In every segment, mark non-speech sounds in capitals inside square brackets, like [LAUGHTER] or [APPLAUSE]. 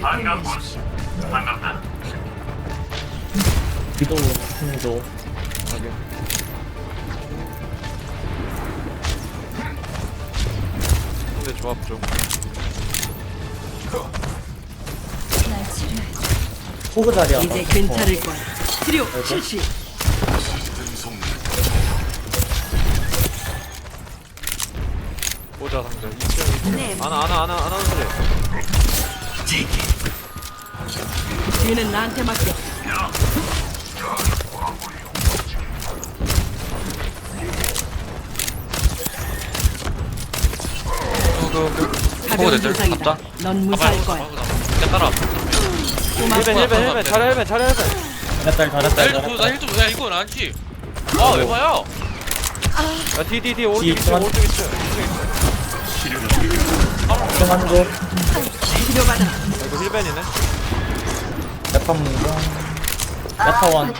공유하십시오. 위도 위도 근데 조합 좀. 호그 자리야 이제 괜찮을 거야. 치료 실시. 보자 상대. 2층 아나 아나 아나 아나 소리 뒤는 나한테 맡겨. 가벼운 부상이다. 넌 무사할 거야. 야 따라 힐벤 힐벤 힐벤 잘해 힐벤 잘해 힐벤 잘했다 잘했다 잘했다. 나 힐도 야 이건 안지. 아 왜 봐요? 야 뒤뒤뒤 오른쪽 뒤 2층 그만. 오른쪽 2층 한조 치료받아. 이거 힐벤이네 야타 문경 야타원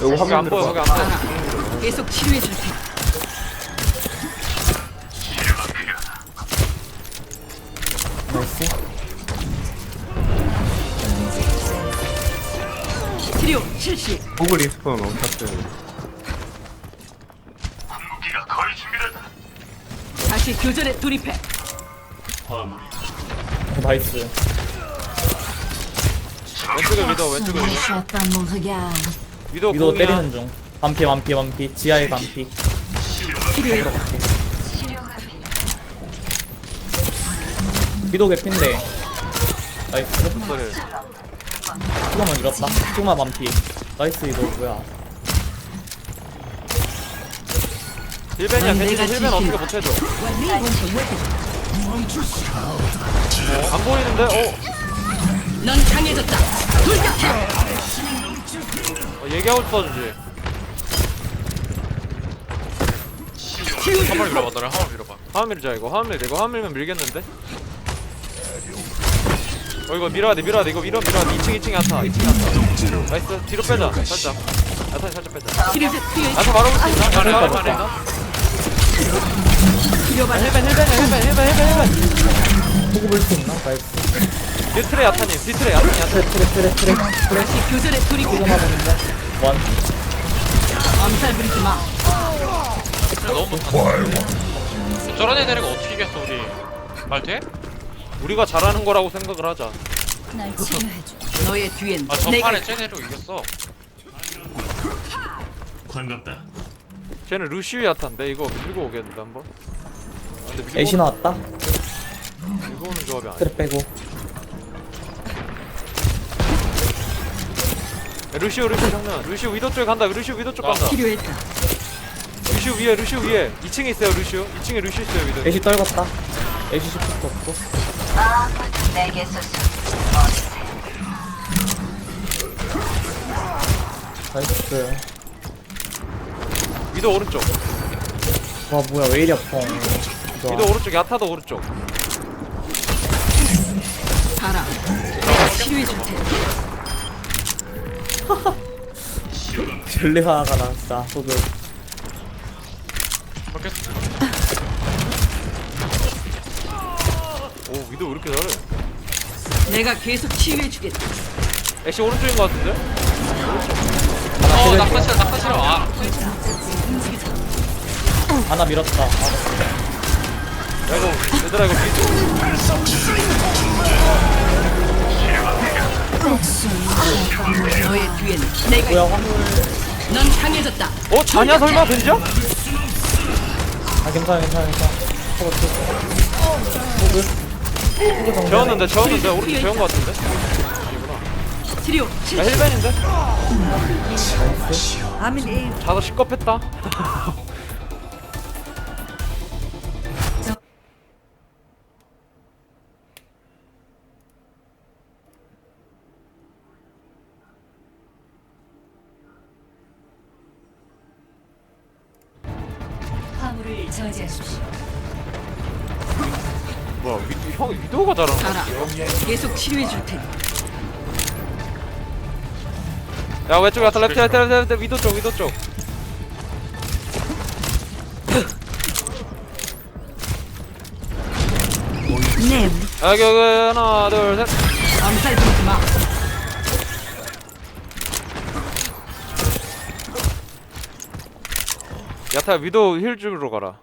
안 화면 보여 들어가 거기 안 보여. 계속 치료해 줄 테니. 나이스 치료 실시. 호그 리스폰 엄청 다시 교전에 돌입해. 나이스 왼쪽에 위도 왼쪽에 위도. 위도 때리는 중. 반피 반피 반피. 지하에 반피. 위도 개핀데. 나이스. 소리 조금만 밀었다. 조금만 반피. 나이스 위도 뭐야. 힐벤이야 넌 괜찮아 힐벤 어떻게 지킨다. 못해줘? 어, 안 보이는데? 어, 넌 강해졌다. 돌격해. 어 얘기하고 싶어주지 치유 한번 밀어봐 너를 한번 밀어봐 화면 밀자 이거 화면 밀자 이거 화면 밀면 밀겠는데? 어 이거 밀어야 돼 밀어야 돼 이거 밀어 밀어야 돼 2층 2층 야타 2층 야타 나이스 뒤로 빼자 살짝 야타 살짝 빼자. 야타 바로 볼수 있나? 볼수 있나? 치료받아. 힐벤 힐벤 힐벤 힐벤 힐벤 힐벤 호그 볼수 있나? 나이스 뒤트레 야타님 뒤트레 야타님 야타 트레 트레 트레 트레 다시 교전에 돌입해. 조금만 보는데 원 암살 부리지 마. 너무 못한다 저런 애 데리고 어떻게 이겼어 우리 말 돼? 우리가 잘하는 거라고 생각을 하자 날 치료해줘. 너의 뒤엔 아 내가 전판에 쟤네로 이겼어 쟤는 루시우 야타인데 이거 밀고 오겠는데 한번 아, 근데 밀고 애쉬 나왔다 밀고 오는 조합이 아니야 트레 빼고 루시우 루시우 장난. 루시우 위도 쪽에 간다. 루시우 위도 쪽 간다. 치료했다. 루시우 위에 루시우 위에. 2층에 있어요 루시우 2층에 루시우 있어요 위도. 애쉬 떨궜다. 애쉬 슈퍼도 없고. 나이스. 위도 오른쪽. 와 뭐야 왜 이리 아파. 좋아. 위도 오른쪽 야타도 오른쪽. 가라. 내가 치료해 줄 테 니. 전례화가 나왔다 호그 그렇겠어 오 위도 왜 이렇게 잘해 내가 계속 치유해 주겠다. 애쉬 오른쪽인 것 같은데? 어 낙타 싫어 낙타 싫어 아 하나 밀었다 아, 야 이거 얘들아 이거 위도 너의 뒤엔 내가 뭐야. 화물 넌 강해졌다. 어? 자냐 설마 벤져? 아 괜찮아 괜찮아 괜찮아 호그 정면 재웠는데 재웠는데 오른쪽 재운 것 같은데? 치료 야 실시. 힐벤인데? 아멘. 자도 시겁했다 저지하십시오. 뭐야 위, 형 위도가 잘하는. 거야 계속 치료해 줄 테니. 야 왼쪽 야타 랩트 랩트 랩트 랩트 위도 쪽 위도 쪽 네. 야 여기 여기 하나 둘셋 엄살 부리지 마. 야타 위도 힐 주러 가라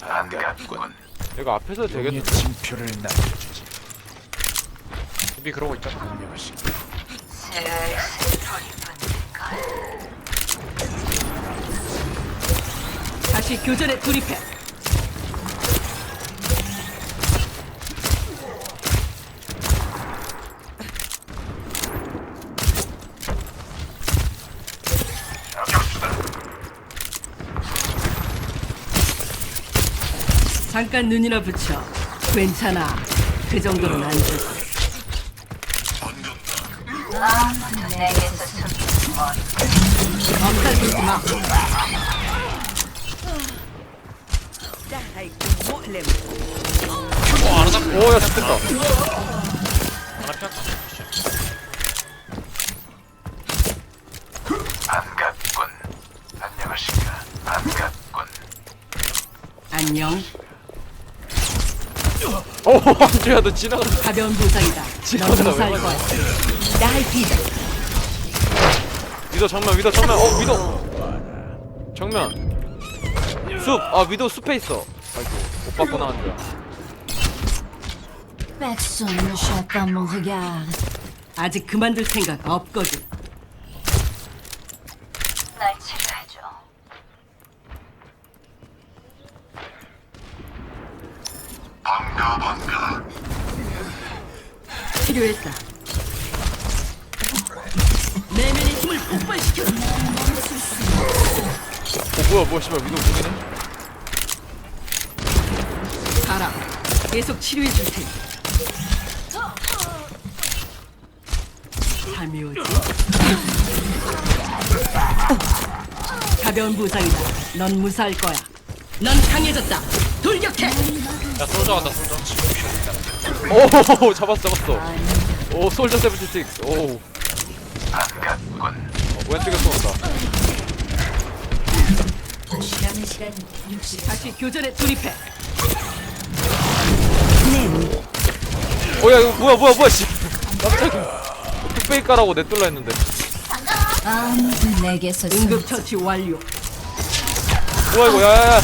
반갑군. 이거 앞에서 남겨주지. 준비 그러고 있잖아. 다시 교전에 돌입해. 잠깐 눈이나 붙여. 괜찮아. 그 정도는 안 돼. 엄살 부리지 마. 어 피할까? 반갑군. 안녕 오 한주야 너 지나가 가벼운 부상이다. 지나가다 넌 왜 무사할 맞아? 거야. 나의 비다. 위도 정면 위도 정면 어 위도 정면 숲아 위도 숲에 있어 아이고 못 받고 나왔는데 Personne ne choque pas mon regard. 아직 그만둘 생각 없거든. 날 치료해줘. 반가 반가. 필요했다. 내면의 힘을 폭발시켜. 어 뭐야 뭐야 씨발 위도 죽이네 가라. 계속 치료해 줄 테니. 잠이 오지? 가벼운 부상이다. 넌 무사할 거야. 넌 강해졌다. 돌격해. 야 솔져 간다 솔져 오 [LAUGHS] 잡았어 잡았어 오 솔저 세븐티식스 오. 어, 남은 시간 60. 다시 교전에 돌입해. 오야 이거 뭐야 뭐야 뭐야 씨 깜짝이야 뚝배기가라고 냅둘라 했는데 아무도 내게서 응급 처치 완료. 뭐야 이거 야야야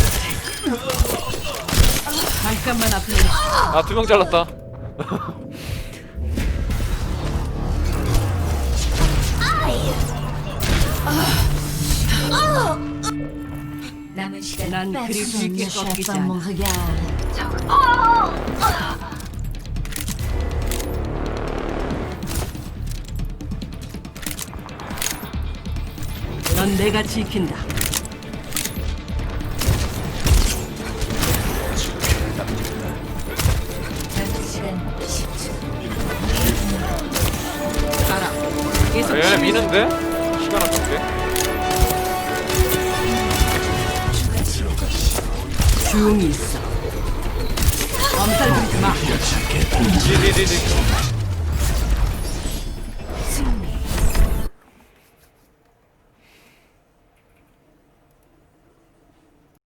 잠깐만 앞으로. 아두 명 잘랐다 남은 시간 난 그리 쉽게 꺾이지 않아. 넌 내가 지킨다. 미는데? 시간 아깝게 조용히 있어. 엄살 부리지 마. 디디디디